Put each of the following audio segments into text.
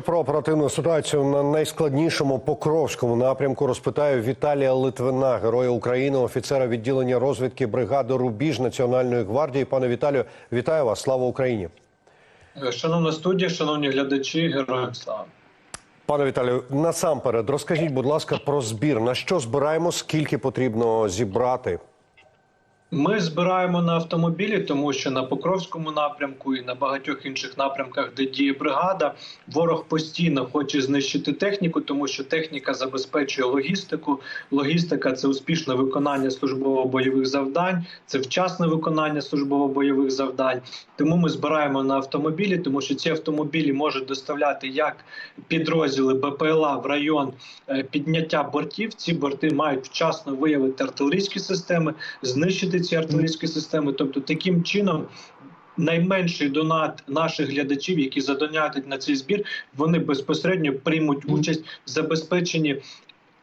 Про оперативну ситуацію на найскладнішому Покровському напрямку розпитаю Віталія Литвина, героя України, офіцера відділення розвідки бригади Рубіж Національної гвардії. Пане Віталію, вітаю вас! Слава Україні! Шановна студія, шановні глядачі, героям слава. Пане Віталію, насамперед розкажіть, будь ласка, про збір. На що збираємо? Скільки потрібно зібрати? Ми збираємо на автомобілі, тому що на Покровському напрямку і на багатьох інших напрямках, де діє бригада, ворог постійно хоче знищити техніку, тому що техніка забезпечує логістику. Логістика це успішне виконання службово-бойових завдань, це вчасне виконання службово-бойових завдань. Тому ми збираємо на автомобілі, тому що ці автомобілі можуть доставляти як підрозділи БПЛА в район е, підняття бортів. Ці борти мають вчасно виявити артилерійські системи, знищити ці артилерійські системи. Тобто, таким чином. Найменший донат наших глядачів, які задонатять на цей збір, вони безпосередньо приймуть участь в забезпеченні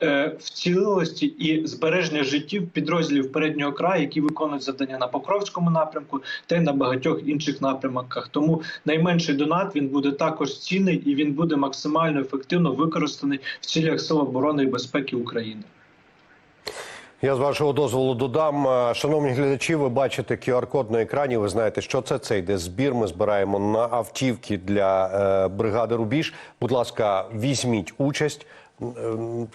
е, вцілілості і збереження життів підрозділів переднього краю, які виконують завдання на Покровському напрямку та й на багатьох інших напрямках. Тому найменший донат він буде також цінний і він буде максимально ефективно використаний в цілях сил оборони і безпеки України. Я з вашого дозволу додам. Е, Шановні глядачі, ви бачите QR-код на екрані. Ви знаєте, що це це йде збір. Ми збираємо на автівки для е, бригади Рубіж. Будь ласка, візьміть участь. Е,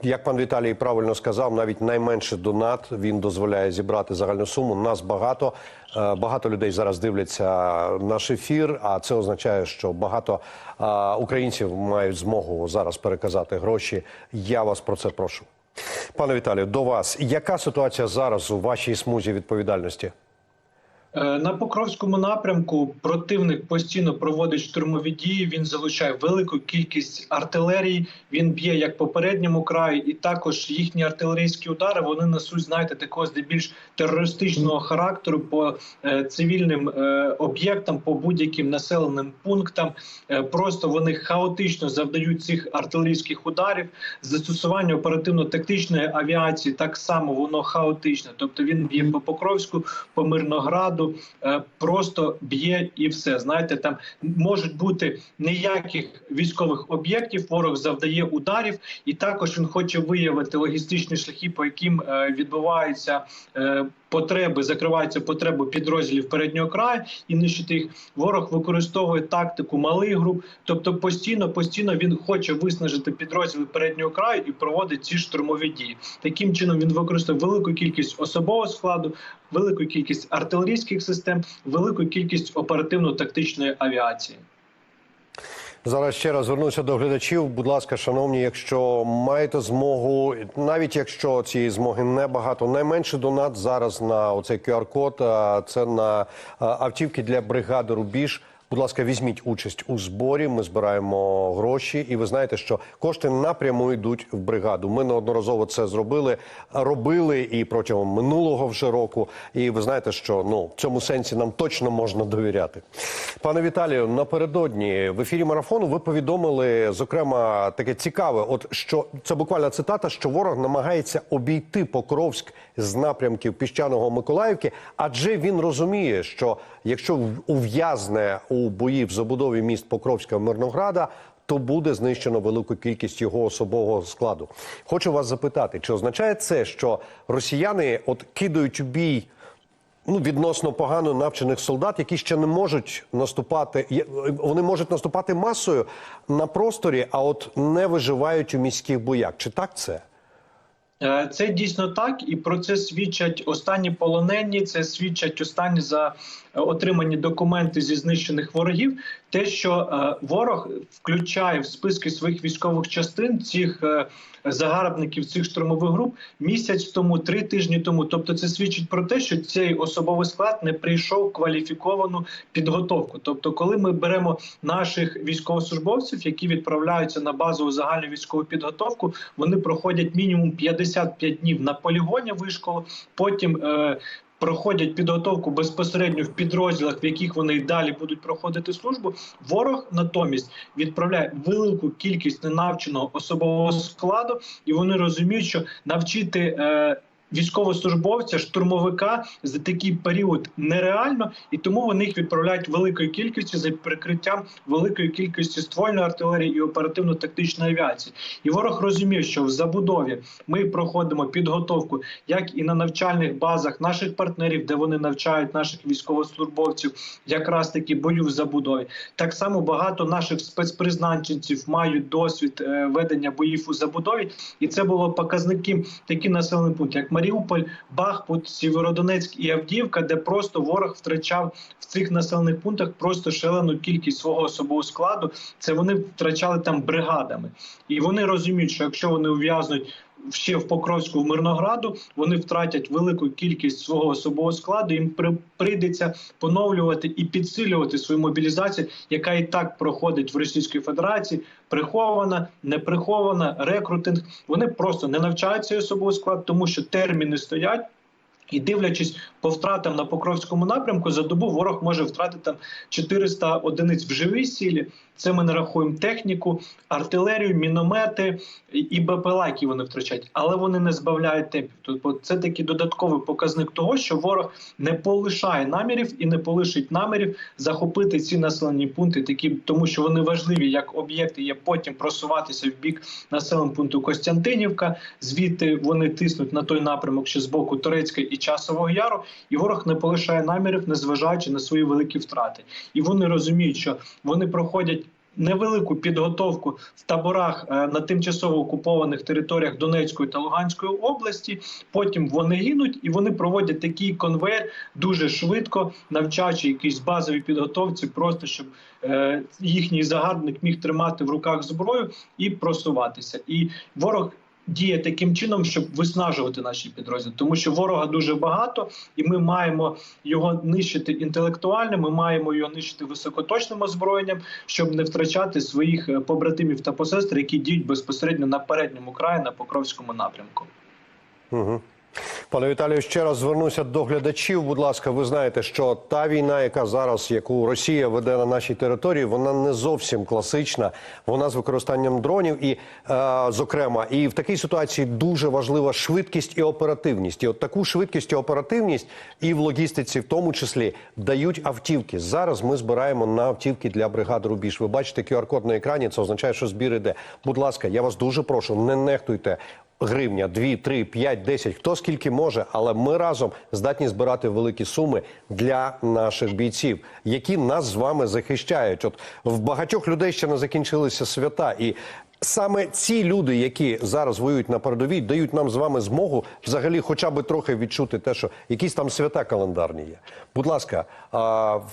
Як пан Віталій правильно сказав, навіть найменший донат він дозволяє зібрати загальну суму. Нас багато. Е, Багато людей зараз дивляться наш ефір, а це означає, що багато українців мають змогу зараз переказати гроші. Я вас про це прошу. Пане Віталію, до вас. Яка ситуація зараз у вашій смузі відповідальності? Е, На Покровському напрямку противник постійно проводить штурмові дії. Він залучає велику кількість артилерії. Він б'є як по передньому краю, і також їхні артилерійські удари вони несуть, знаєте, такого здебільш терористичного характеру по е, цивільним е, об'єктам, по будь-яким населеним пунктам. Просто вони хаотично завдають цих артилерійських ударів. Застосування оперативно-тактичної авіації так само воно хаотичне. Тобто він б'є по Покровську, по Мирнограду, е, просто б'є і все. Знаєте, там можуть бути ніяких військових об'єктів. Ворог завдає ударів, і також він хоче виявити логістичні шляхи, по яким е, відбуваються. Потреби закриваються потреби підрозділів переднього краю і нищити їх. Ворог використовує тактику малих груп, тобто постійно, постійно він хоче виснажити підрозділи переднього краю і проводить ці штурмові дії. Таким чином він використовує велику кількість особового складу, велику кількість артилерійських систем, велику кількість оперативно-тактичної авіації. Зараз ще раз звернуся до глядачів. Будь ласка, шановні, якщо маєте змогу, навіть якщо цієї змоги небагато, найменший донат зараз на оцей QR-код, це на автівки для бригади Рубіж. Будь ласка, візьміть участь у зборі. Ми збираємо гроші, і ви знаєте, що кошти напряму йдуть в бригаду. Ми неодноразово це зробили, робили і протягом минулого вже року. І ви знаєте, що ну в цьому сенсі нам точно можна довіряти. Пане Віталію, напередодні в ефірі марафону ви повідомили зокрема таке цікаве. От що це буквально цитата, що ворог намагається обійти Покровськ з напрямків піщаного Миколаївки, адже він розуміє, що якщо ув'язне у бої в забудові міст Покровська Мирнограда. То буде знищено велику кількість його особового складу. Хочу вас запитати, чи означає це, що росіяни от кидають у бій ну, відносно погано навчених солдат, які ще не можуть наступати. Вони можуть наступати масою на просторі, а от не виживають у міських боях. Чи так це? Е, Це дійсно так, і про це свідчать останні полонені. Це свідчать останні за е, отримані документи зі знищених ворогів. Те, що е, ворог включає в списки своїх військових частин цих е, загарбників, цих штурмових груп місяць тому, три тижні тому. Тобто, це свідчить про те, що цей особовий склад не прийшов кваліфіковану підготовку. Тобто, коли ми беремо наших військовослужбовців, які відправляються на базову загальну військову підготовку, вони проходять мінімум 55 днів на полігоні вишколу, потім. Е, Проходять підготовку безпосередньо в підрозділах, в яких вони й далі будуть проходити службу. Ворог натомість відправляє велику кількість ненавченого особового складу, і вони розуміють, що навчити е, Військовослужбовця, штурмовика за такий період нереально, і тому вони їх відправляють великою кількістю за прикриттям великої кількості ствольної артилерії і оперативно-тактичної авіації. І ворог розумів, що в забудові ми проходимо підготовку як і на навчальних базах наших партнерів, де вони навчають наших військовослужбовців, якраз таки бою в забудові. Так само багато наших спецпризначенців мають досвід е, ведення боїв у забудові, і це було показники такі населені пункти, як Маріуполь, Бахмут, Сєвєродонецьк і Авдіївка, де просто ворог втрачав в цих населених пунктах просто шалену кількість свого особового складу. Це вони втрачали там бригадами, і вони розуміють, що якщо вони ув'язнуть. Ще в Покровську в Мирнограду вони втратять велику кількість свого особового складу. Їм при- прийдеться поновлювати і підсилювати свою мобілізацію, яка і так проходить в Російській Федерації. Прихована, не прихована, рекрутинг. Вони просто не навчають цей особовий склад, тому що терміни стоять. І дивлячись по втратам на Покровському напрямку, за добу ворог може втратити там 400 одиниць в живій силі. Це ми не рахуємо техніку, артилерію, міномети і- БПЛА, які вони втрачають, але вони не збавляють темпів. Тобто це такий додатковий показник того, що ворог не полишає намірів і не полишить намірів захопити ці населені пункти, такі тому, що вони важливі як об'єкти. Є потім просуватися в бік населеного пункту Костянтинівка. Звідти вони тиснуть на той напрямок, що з боку Турецька і Часового Яру, і ворог не полишає намірів, незважаючи на свої великі втрати. І вони розуміють, що вони проходять. Невелику підготовку в таборах е, на тимчасово окупованих територіях Донецької та Луганської області. Потім вони гинуть і вони проводять такий конвейер дуже швидко, навчаючи якісь базові підготовці, просто щоб е, їхній загарбник міг тримати в руках зброю і просуватися. І ворог. Діє таким чином, щоб виснажувати наші підрозділи, тому що ворога дуже багато, і ми маємо його нищити інтелектуально. Ми маємо його нищити високоточним озброєнням, щоб не втрачати своїх е, побратимів та посестер, які діють безпосередньо на передньому краї на Покровському напрямку. Угу. Пане Віталію, ще раз звернуся до глядачів. Будь ласка, ви знаєте, що та війна, яка зараз, яку Росія веде на нашій території, вона не зовсім класична. Вона з використанням дронів, і е, зокрема, і в такій ситуації дуже важлива швидкість і оперативність. І от таку швидкість і оперативність і в логістиці, в тому числі, дають автівки. Зараз ми збираємо на автівки для бригади Рубіж. Ви бачите QR-код на екрані. Це означає, що збір іде. Будь ласка, я вас дуже прошу, не нехтуйте гривня, 2, 3, 5, 10, хто скільки може, але ми разом здатні збирати великі суми для наших бійців, які нас з вами захищають. От в багатьох людей ще не закінчилися свята, і саме ці люди, які зараз воюють на передовій, дають нам з вами змогу взагалі, хоча б трохи відчути те, що якісь там свята календарні є. Будь ласка,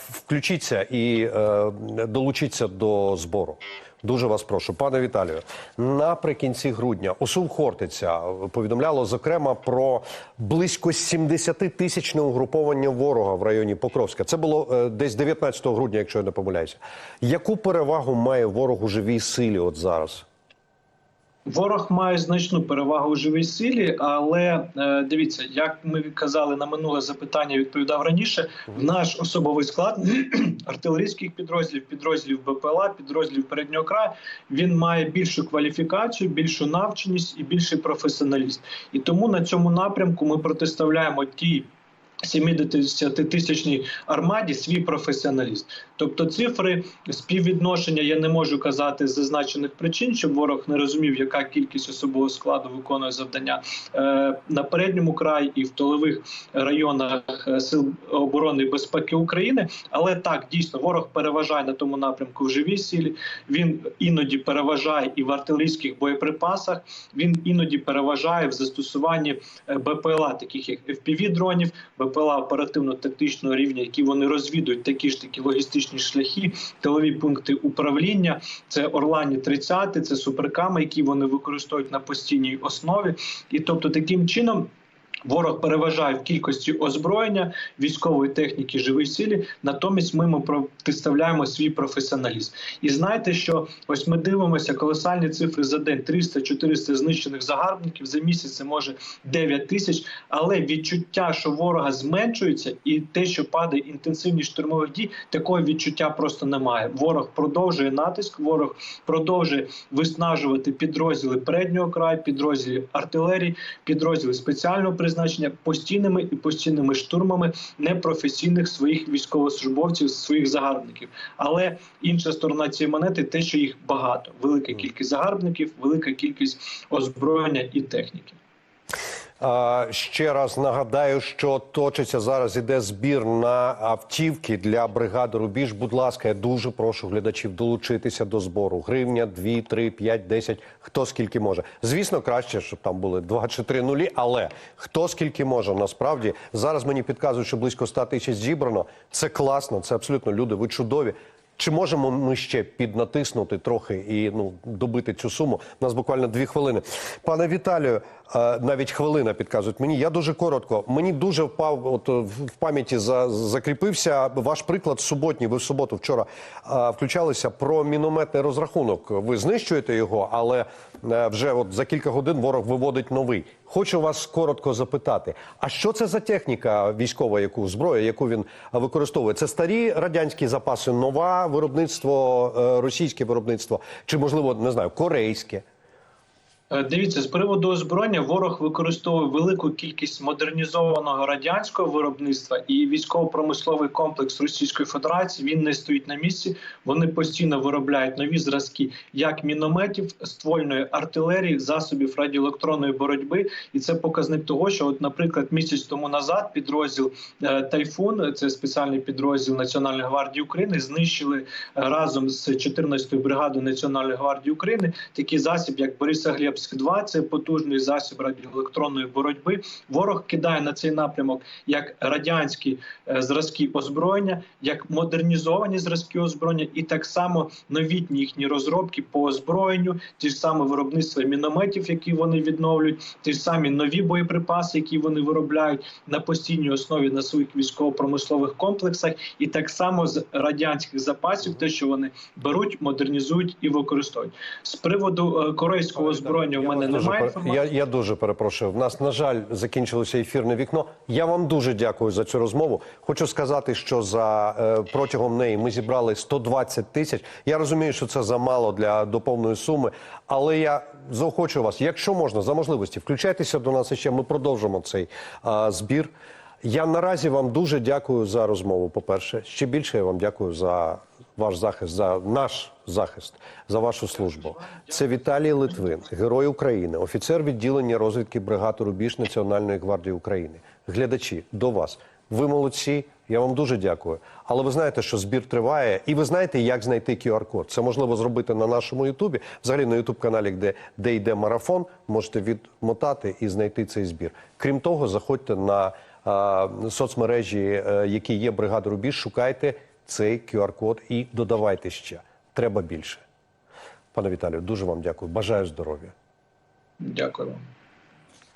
включіться і е, долучіться до збору. Дуже вас прошу, пане Віталію. Наприкінці грудня ОСУ Хортиця повідомляло зокрема про близько 70 тисячне угруповання ворога в районі Покровська. Це було е, десь 19 грудня, якщо я не помиляюся. Яку перевагу має ворог у живій силі от зараз? Ворог має значну перевагу у живій силі, але е, дивіться, як ми казали на минуле запитання, відповідав раніше. В наш особовий склад артилерійських підрозділів, підрозділів БПЛА, підрозділів переднього краю, він має більшу кваліфікацію, більшу навченість і більший професіоналіст. І тому на цьому напрямку ми протиставляємо ті. 70-тисячній армаді свій професіоналіст. Тобто цифри співвідношення я не можу казати з зазначених причин, щоб ворог не розумів, яка кількість особового складу виконує завдання е, на передньому краї і в тилових районах е, сил оборони і безпеки України. Але так дійсно ворог переважає на тому напрямку в живій силі. Він іноді переважає і в артилерійських боєприпасах. Він іноді переважає в застосуванні е, БПЛА, таких як fpv дронів БПЛА оперативно-тактичного рівня, які вони розвідують такі ж такі логістичні шляхи, тилові пункти управління. Це Орлані 30 це суперками, які вони використовують на постійній основі. І тобто таким чином. Ворог переважає в кількості озброєння, військової техніки, живої силі. Натомість ми протиставляємо свій професіоналізм. І знаєте, що ось ми дивимося колосальні цифри за день: 300-400 знищених загарбників за місяць. Це може 9 тисяч. Але відчуття, що ворога зменшується, і те, що падає інтенсивність штурмових дій, такого відчуття просто немає. Ворог продовжує натиск, ворог продовжує виснажувати підрозділи переднього краю, підрозділи артилерії, підрозділи спеціального призначення. Призначення постійними і постійними штурмами непрофесійних своїх військовослужбовців, своїх загарбників. Але інша сторона цієї монети те, що їх багато, велика кількість загарбників, велика кількість озброєння і техніки. Ще раз нагадаю, що точиться зараз. Іде збір на автівки для бригади Рубіж. Будь ласка, я дуже прошу глядачів долучитися до збору. Гривня, 2, 3, 5, 10, хто скільки може. Звісно, краще, щоб там були 2 чи 3 нулі, але хто скільки може. Насправді зараз мені підказують, що близько 100 тисяч зібрано. Це класно, це абсолютно люди. Ви чудові. Чи можемо ми ще піднатиснути трохи і ну добити цю суму? У нас буквально дві хвилини. Пане Віталію, навіть хвилина підказують мені. Я дуже коротко. Мені дуже впав от в пам'яті за закріпився ваш приклад суботній. Ви в суботу вчора включалися про мінометний розрахунок. Ви знищуєте його, але е, вже от за кілька годин ворог виводить новий. Хочу вас коротко запитати: а що це за техніка військова, яку зброя, яку він використовує? Це старі радянські запаси, нова виробництво, е, російське виробництво, чи можливо не знаю, корейське? Е, Дивіться, з приводу озброєння ворог використовує велику кількість модернізованого радянського виробництва і військово-промисловий комплекс Російської Федерації. Він не стоїть на місці. Вони постійно виробляють нові зразки як мінометів, ствольної артилерії, засобів радіоелектронної боротьби. І це показник того, що, от, наприклад, місяць тому назад підрозділ е, Тайфун, це спеціальний підрозділ Національної гвардії України, знищили е, разом з 14-ю бригадою Національної гвардії України такий засіб, як Борисоглебськ 2 це потужний засіб радіоелектронної боротьби. Ворог кидає на цей напрямок як радянські е, зразки озброєння, як модернізовані зразки озброєння, і так само новітні їхні розробки по озброєнню, ті ж самі виробництва мінометів, які вони відновлюють, ті ж самі нові боєприпаси, які вони виробляють на постійній основі на своїх військово-промислових комплексах, і так само з радянських запасів, те, що вони беруть, модернізують і використовують з приводу е, корейського озброєння. У Я мене дуже немає пер- Я, я дуже перепрошую. В нас, на жаль, закінчилося ефірне вікно. Я вам дуже дякую за цю розмову. Хочу сказати, що за е, протягом неї ми зібрали 120 тисяч. Я розумію, що це замало для до повної суми, але я заохочую вас, якщо можна, за можливості, включайтеся до нас ще. Ми продовжимо цей е, збір. Я наразі вам дуже дякую за розмову. По перше, ще більше я вам дякую за ваш захист, за наш захист, за вашу службу. Це Віталій Литвин, герой України, офіцер відділення розвідки бригади Рубіж Національної гвардії України. Глядачі до вас. Ви молодці. Я вам дуже дякую. Але ви знаєте, що збір триває, і ви знаєте, як знайти QR-код. Це можливо зробити на нашому Ютубі. Взагалі на Ютуб каналі, де, де йде марафон, можете відмотати і знайти цей збір. Крім того, заходьте на а, соцмережі, е, які є бригада Рубіж, шукайте цей QR-код і додавайте ще. Треба більше. Пане Віталію, дуже вам дякую. Бажаю здоров'я. Дякую вам.